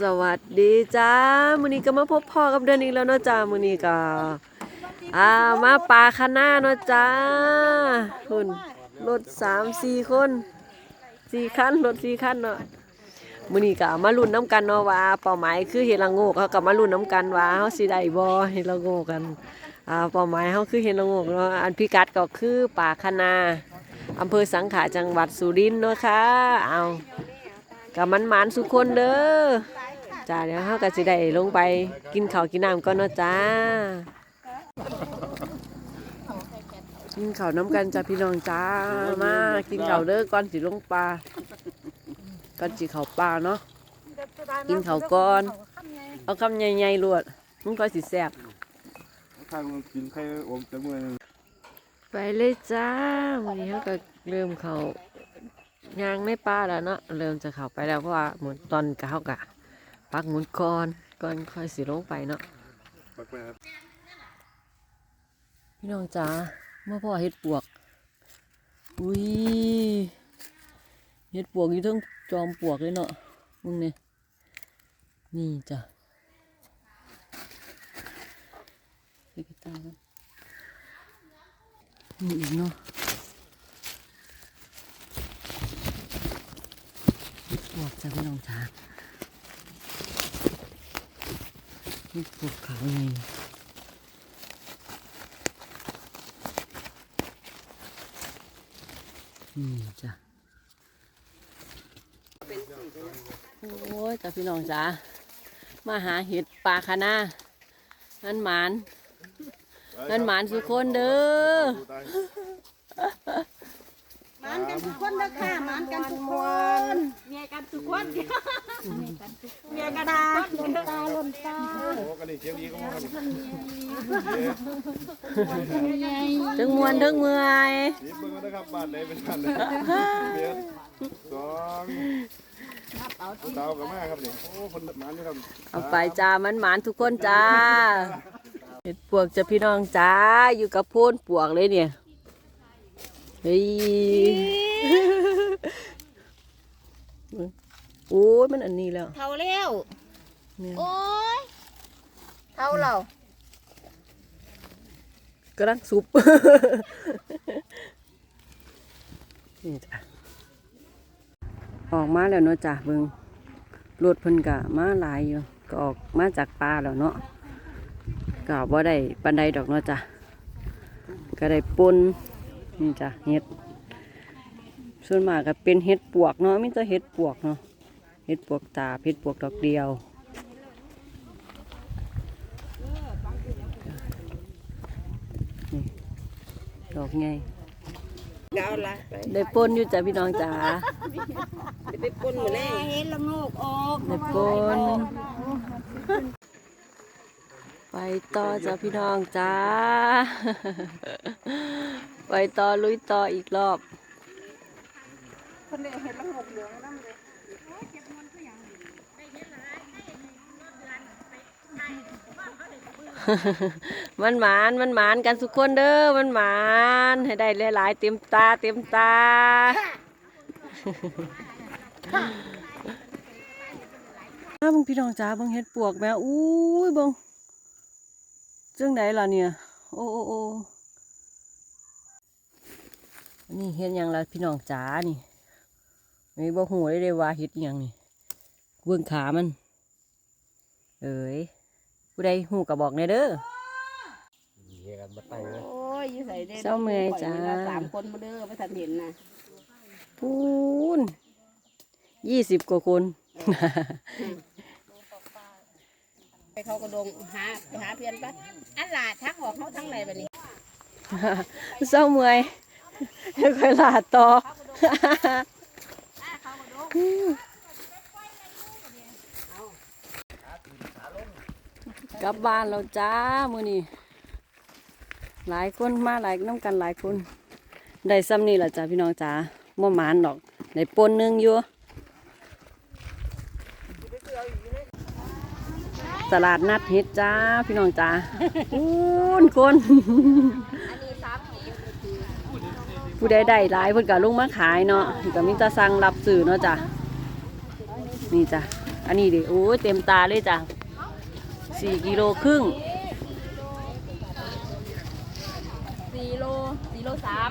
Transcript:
สวัสดีจ้ามือนี้ก็มาพบพ่อกับเดือนอีกแล้วเนาะจ้ามือนี้ก็อ่ามาปลาคาน้าเนาะจ้าคุณรถสามสี่คนสี่คันรถสี่คันเนาะมือนี้ก็มาลุ้นน้ำกันเนาะว่าเป้าหมายคือเห็ดละโงกเขาก็มาลุ้นน้ำกันว่าเฮาสิได้บ่เห็ดละโงกกันอ่าเป้าหมายเฮาคือเห็ดละโงกเนาะอันพิกัดก็คือป่าคานาอำเภอสังขะจังหวัดสุรินทร์เนาะค่ะเอา กับมันหมานสุกคนเด้อจ้าเดี๋ยวเฮาก็สิได้ลงไปกินข้าวกินน้ำก่อนเนาะจ้ากินข้าวน้ำกันจ้าพี่น้องจ้ามากินข้าวเด้อก่อนสิลงปลาก่อนสิเข้าปลาเนาะกินข้าวก่อนเอาคำใหญ่ๆรวดมันก็สิแซ่บข้างมันกินไข่อมจะเมื่อยไปเลยจ้าวันนี้เขาก็เริ่มเข้า ยางในป่าแล้วเนาะเริ่มจะเข้าไปแล้วเพราะว่าหมุนตอนกเขากะปักหมุนก่อนก่อนค่อยสิลงไปเนาะพี่น้องจ๋าเมื่อพ่อเฮ็ดปวกอุ้ยเฮ็ดปวกอยู่ทั้งจอมปวกเลยเนาะมึงเนี่ยนี่จ้ะไปกระตากันนี่อีกเนาะเฮ็ด ปวกจ้ะพี่น้องจ๋าเฮ็ดปวกขาวไงอืมจ้ะโอ้ยจ้ะพี่น้องจ้ามาหาเห็ดปลาคานานั่นหมานนั่นหมานสุกคนเด้อ มานกันทุกคนเด้อค่ะหมานกันทุกคนเมียกันทุกคนเมียกระดาษลนตาลนตาโอ้กันนี่เสียงดีก็มาครับถึงมวนถึงเมื่อยนี่เบิ่งกันนะครับบ้านไหนเป็นบ้านไหนเบียดสองเตากับแม่ครับนี่โอ้คนหมันนี่ครับเอาไปจ้ามันหมานทุกคนจ้าเห็ดปวกจ้ะพี่น้องจ้าอยู่กับโพ่นปวกเลยเนี่ย เฮ้ยโอ้ยมันอันนี้แล้วเท่าแล้วเนี่ยโอ้ยเท่าเรากำลังซุปนี่จ้ะออกมาแล้วเนาะจ้ะเบิงรถเพิ่นกะมาหลายอยู่ก็ออกมาจากป่าแล้วเนาะก็บ่ได้ปันใดดอกเนาะจ้ะก็ได้ปน นี่จ้ะเห็ด ส่วนมากก็เป็นเห็ดปวกเนาะมีแต่เห็ดปวกเนาะเห็ดปวกตาบเห็ดปวกดอกเดียวดอกไงเกาละได้ปนอยู่จ้ะพี่น้องจ๋าไปปนหมดแล้วเห็นละโงกออกได้ปนไปต่อจ้ะพี่น้องจ้า ไปต่อลุยต่ออีกรอบคนเดียวเห็นละโงกเหลืองนั่นเลยมันหมานมันหมานกันทุกคนเด้อมันหมานให้ได้หลายๆเต็มตาเต็มตาอ้าเบังพี่น้องจ้าเบังเฮ็ดปวกแม่อุ้ยเบังจังไดล่ะเนี่ย โอ้โอ้โอ้อั นนี่เฮ็ดหยังล่ะพี่น้องจ้านี่ไม่บ่หูได้เลยว่าเฮ็ดหยังนี่เบื้องขามัน เอ้ยผู้ใดหูกระบอกแน่เด้อโอ้ยอยู่ใส่ได้เศร้าเมื่อยจ้า สามคนมาเด้อไม่ทันเห็นนะพูนยี่สิบกว่าคน ไปเขากระดงหาไปหาเพื่อนปะอันหลาทักออกเขาทั้งไหนแบบนี้เศร้าเมื่อย แล้ค่อยลาต่อกลับบ้านเราจ้ามือนี้หลายคนมาหลายน้ำกันหลายคน ได้ซ้ำนี่แหละจ้าพี่น้องจ้าม่หมานดอกได้ปนนึงอยู่ตลาดนัดเฮ็ดจ้าพี่น้องจ้าคุณคน ผู้ใดได้หลายเพิ่นก็ลงมาขายเนาะก็มีตาสั่งรับสื่อเนาะจ้ะนี่จ้ะอันนี้ดิโอ้เต็มตาเลยจ้ะสี่กิโลครึ่งสี่โลสี่โลสาม